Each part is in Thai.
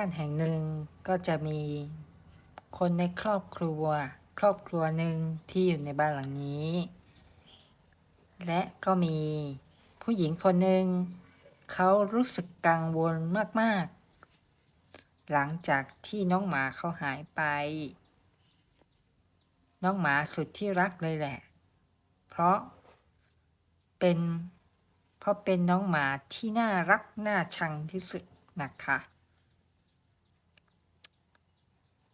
บ้านแห่งหนึ่งก็จะมีคนในครอบครัว ครอบครัวหนึ่งที่อยู่ในบ้านหลังนี้ และก็มีผู้หญิงคนหนึ่งเขารู้สึกกังวลมาก ๆ หลังจากที่น้องหมาเขาหายไป น้องหมาสุดที่รักเลยแหละ เพราะเป็นเพราะเป็นน้องหมาที่น่ารักน่าชังที่สุดนะคะ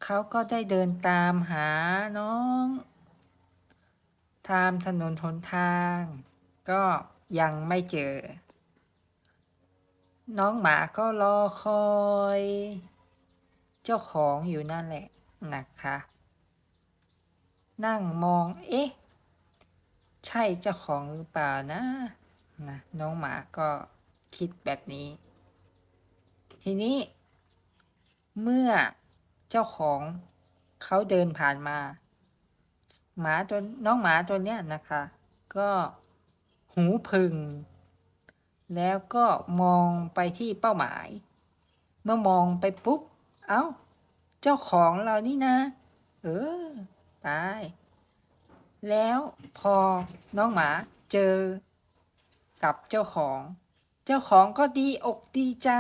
เขาก็ได้เดินตามหาน้อง ตามถนนหนทาง ก็ยังไม่เจอ น้องหมาก็รอคอย เจ้าของอยู่นั่นแหละนะคะ นั่งมอง เอ๊ะ ใช่เจ้าของหรือเปล่านะนะน้องหมาก็คิดแบบนี้ ทีนี้เมื่อ เจ้าของเขาเดินผ่านมา หมาตัวน้องหมาตัวเนี้ยนะคะ ก็หูพึง แล้วก็มองไปที่เป้าหมาย เมื่อมองไปปุ๊บ เอ้า เจ้าของเรานี่นะ เออไปแล้วพอน้องหมาเจอกับเจ้าของ เจ้าของก็ดีอกดีใจ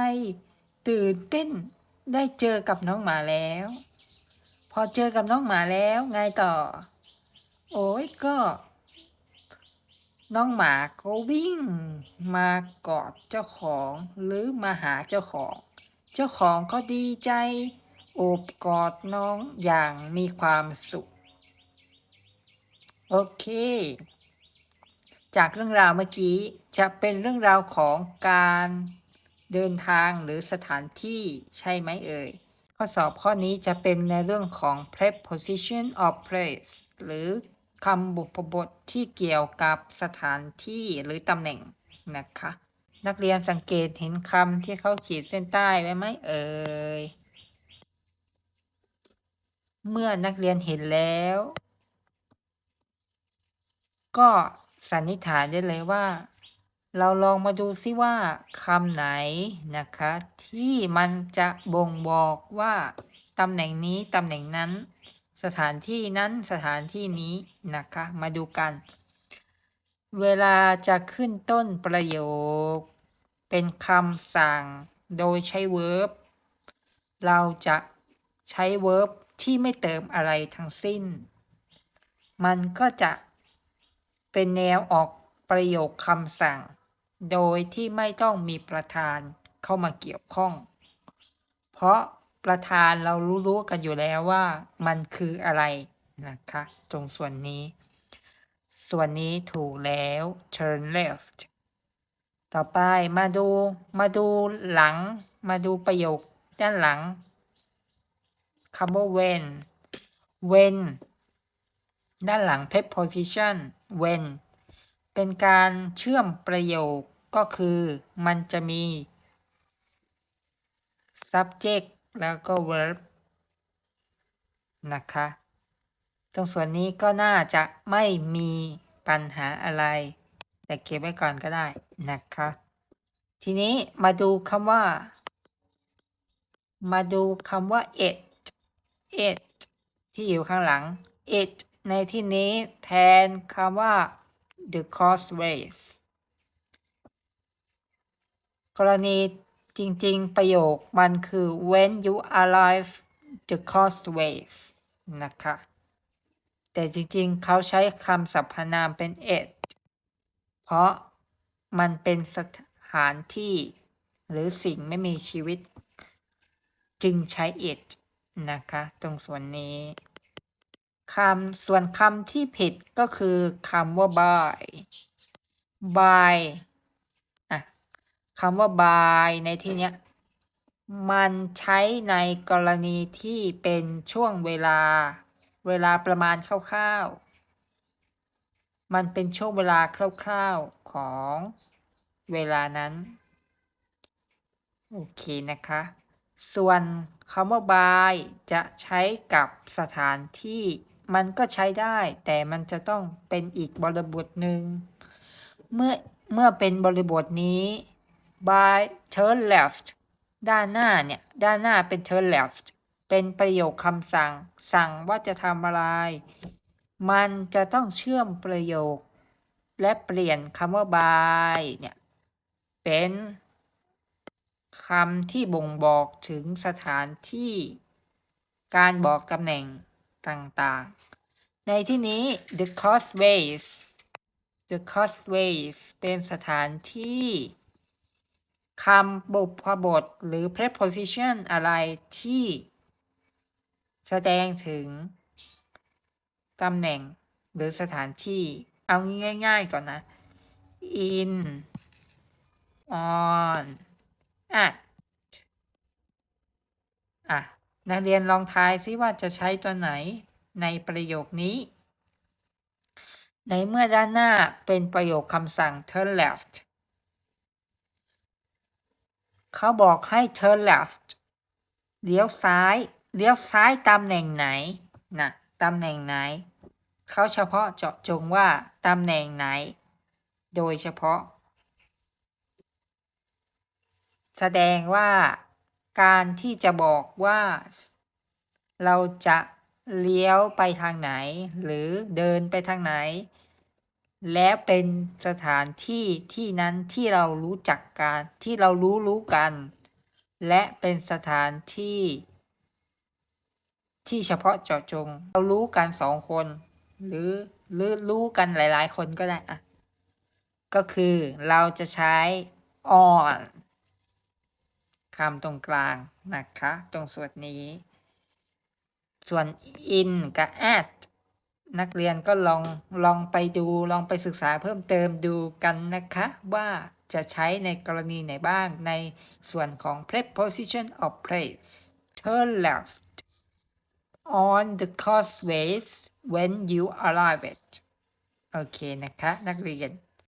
ตื่นเต้น ได้เจอกับน้องหมาแล้ว พอเจอกับน้องหมาแล้วไงต่อ โอ้ยก็ น้องหมาก็วิ่ง มากอดเจ้าของหรือมาหาเจ้าของ เจ้าของก็ดีใจ โอบกอดน้องอย่างมีความสุข โอเค จากเรื่องราวเมื่อกี้จะเป็นเรื่องราวของการ เดินทางหรือสถานที่ใช่ไหมเอ่ย ข้อสอบข้อนี้จะเป็นในเรื่องของ preposition of place หรือคำบุพบทที่เกี่ยวกับสถานที่หรือตำแหน่งนะคะ นักเรียนสังเกตเห็นคำที่เขาขีดเส้นใต้ไว้ไหมเอ่ย เมื่อนักเรียนเห็นแล้ว ก็สันนิษฐานได้เลยว่า เราลองมาดูซิว่าคำไหนนะคะ ที่มันจะบ่งบอกว่าตำแหน่งนี้ตำแหน่งนั้น สถานที่นั้นสถานที่นี้นะคะ มาดูกัน เวลาจะขึ้นต้นประโยค เป็นคำสั่งโดยใช้ verb เราจะใช้ verb ที่ไม่เติมอะไรทั้งสิ้น มันก็จะเป็นแนวออกประโยคคำสั่ง โดยที่ไม่ต้องมีประธานเข้ามาเกี่ยวข้อง เพราะประธานเรารู้ๆกันอยู่แล้วว่ามันคืออะไรนะคะ ตรงส่วนนี้ ส่วนนี้ถูกแล้ว turn left ต่อไปมาดูมาดูหลัง มาดูประโยคด้านหลังคำว่า when when ด้านหลัง preposition when เป็นการเชื่อมประโยคก็คือมันจะมี subject แล้วก็ verb นะคะ ตรงส่วนนี้ก็น่าจะไม่มีปัญหาอะไร แต่เก็บไว้ก่อนก็ได้นะคะ ทีนี้มาดูคำว่า มาดูคำว่า it it ที่อยู่ข้างหลัง it ในที่นี้แทนคำว่า the causeways กรณีจริงๆ ประโยคมันคือ when you arrive the causeways นะคะ แต่จริงๆ เขาใช้คำสรรพนามเป็น it เพราะมันเป็นสถานที่ หรือสิ่งไม่มีชีวิต จึงใช้ it นะคะ ตรงส่วนนี้ คำส่วนคำที่ผิดก็คือคำว่า by by อะคำว่า by ในที่เนี้ย มันใช้ในกรณีที่เป็นช่วงเวลา เวลาประมาณคร่าวๆ มันเป็นช่วงเวลาคร่าวๆของเวลานั้น โอเคนะคะ ส่วนคำว่า by จะใช้กับสถานที่ มันก็ใช้ได้ แต่มันจะต้องเป็นอีกบริบทหนึ่งเมื่อเมื่อเป็นบริบทนี้ by turn left ด้านหน้าเนี่ย ด้านหน้าเป็น turn left เป็นประโยคคำสั่ง สั่งว่าจะทำอะไร มันจะต้องเชื่อมประโยค และเปลี่ยนคำว่า by เนี่ย เป็นคำที่บ่งบอกถึงสถานที่ การบอกตำแหน่ง ต่างๆ ในที่นี้ the causeways the causeways เป็นสถานที่คำบุพบทหรือ preposition อะไรที่ แสดงถึงตำแหน่งหรือสถานที่ เอาง่ายๆก่อนนะ in on at อะ นักเรียนลองทายซิว่าจะใช้ตัวไหนในประโยคนี้ ในเมื่อด้านหน้าเป็นประโยคคำสั่ง turn left เขาบอกให้ turn left เลี้ยวซ้าย เลี้ยวซ้ายตำแหน่งไหนนะตำแหน่งไหน เขาเฉพาะเจาะจงว่าตำแหน่งไหน โดยเฉพาะ แสดงว่า การที่จะบอกว่า เราจะเลี้ยวไปทางไหน หรือเดินไปทางไหน และเป็นสถานที่ที่นั้นที่เรารู้จักกันที่เรารู้รู้กัน และเป็นสถานที่ ที่เฉพาะเจาะจง เรารู้กันสองคน หรือหรือรู้กันหลาย ๆ คนก็ได้อะก็คือเราจะใช้ on คำตรงกลางนะคะ ตรงส่วนนี้ ส่วน in กับ at นักเรียนก็ลองลองไปดูลองไปศึกษาเพิ่มเติมดูกันนะคะ ว่าจะใช้ในกรณีไหนบ้างในส่วนของ preposition of place turn left on the causeways when you arrive it โอเคนะคะ นักเรียน